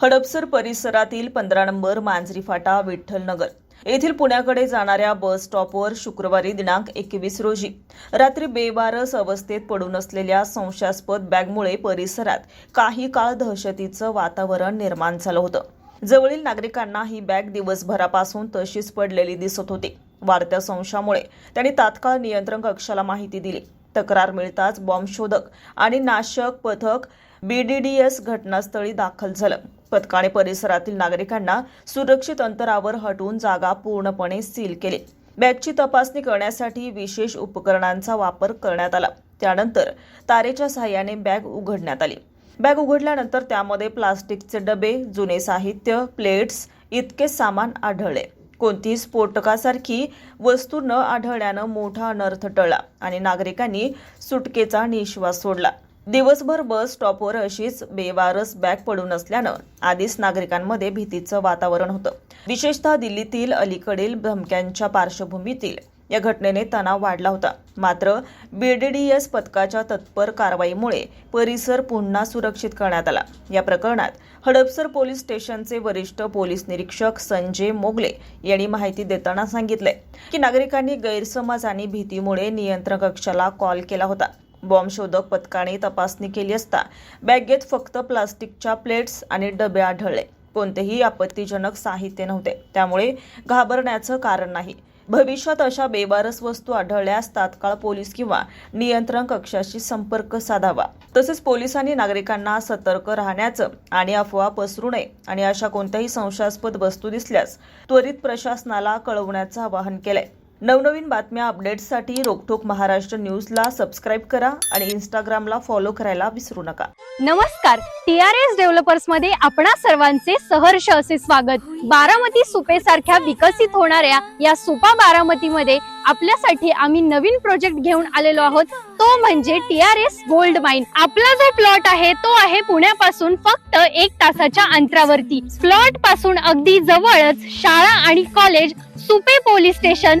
हडपसर परिसरातील पंधरा नंबर मांजरी फाटा विठ्ठलनगर येथील पुण्याकडे जाणाऱ्या बस स्टॉपवर शुक्रवारी दिनांक एकवीस रोजी रात्री बेवारस अवस्थेत पडून असलेल्या संशयास्पद बॅगमुळे परिसरात काही काळ दहशतीचं वातावरण निर्माण झालं होतं. जवळील नागरिकांना ही बॅग दिवसभरापासून तशीच पडलेली दिसत होती. वाढत्या संशयामुळे त्यांनी तात्काळ नियंत्रण कक्षाला माहिती दिली. तक्रार मिळताच बॉम्बशोधक आणि नाशक पथक बीडीडीएस घटनास्थळी दाखल झालं. पथकाने परिसरातील नागरिकांना सुरक्षित अंतरावर हटवून जागा पूर्णपणे सील केली. बॅगची तपासणी करण्यासाठी विशेष उपकरणांचा वापर करण्यात आला. त्यानंतर तारेच्या सहाय्याने बॅग उघडण्यात आली. बॅग उघडल्यानंतर त्यामध्ये प्लास्टिकचे डबे जुने साहित्य प्लेट्स इतके सामान आढळले. कोणतीही स्फोटकासारखी वस्तू न आढळल्यानं मोठा अनर्थ टळला आणि नागरिकांनी सुटकेचा निश्वास सोडला. दिवसभर बस स्टॉपवर अशीच बेवारस बॅग पडून असल्यानं आधीच नागरिकांमध्ये भीतीचं वातावरण होतं. विशेषतः दिल्लीतील अलीकडील धमक्यांच्या पार्श्वभूमीतील या घटनेने तणाव वाढला होता. मात्र बीडीडीएस पथकाच्या तत्पर कारवाईमुळे परिसर पुन्हा सुरक्षित करण्यात आला. या प्रकरणात हडपसर पोलीस स्टेशनचे वरिष्ठ पोलीस निरीक्षक संजय मोगले यांनी माहिती देताना सांगितले की नागरिकांनी गैरसमज आणि भीतीमुळे नियंत्रण कक्षाला कॉल केला होता. बॉम्ब शोधक पथकाने तपासणी केली असता बॅगेत फक्त प्लास्टिकच्या प्लेट्स आणि डबे आढळले. कोणतेही आपत्तीजनक साहित्य नव्हते. त्यामुळे घाबरण्याचं कारण नाही. भविष्यात अशा बेवारस वस्तू आढळल्यास तात्काळ पोलीस किंवा नियंत्रण कक्षाशी संपर्क साधावा. तसेच पोलिसांनी नागरिकांना सतर्क राहण्याचं आणि अफवा पसरू नये आणि अशा कोणत्याही संशयास्पद वस्तू दिसल्यास त्वरित प्रशासनाला कळवण्याचं आवाहन केलंय. नवनवीन बातम्या अपडेट्ससाठी रोकठोक महाराष्ट्र न्यूजला सबस्क्राईब करा आणि इंस्टाग्रामला फॉलो करायला विसरू नका. नमस्कार. टी आर एस डेव्हलपर्समध्ये आपणा सर्वांचे सहर्ष असे स्वागत. बारामती सुपे सारख्या विकसित होणाऱ्या या सुपा बारामती मध्ये आपल्यासाठी आम्ही नवीन प्रोजेक्ट घेऊन आलेलो आहोत. तो म्हणजे T R S gold mine आपला जो प्लॉट आहे तो आहे पुण्यापासून फक्त एक तासाच्या अंतरावरती. प्लॉटपासून अगदी जवळच शाळा आणि college Supe police station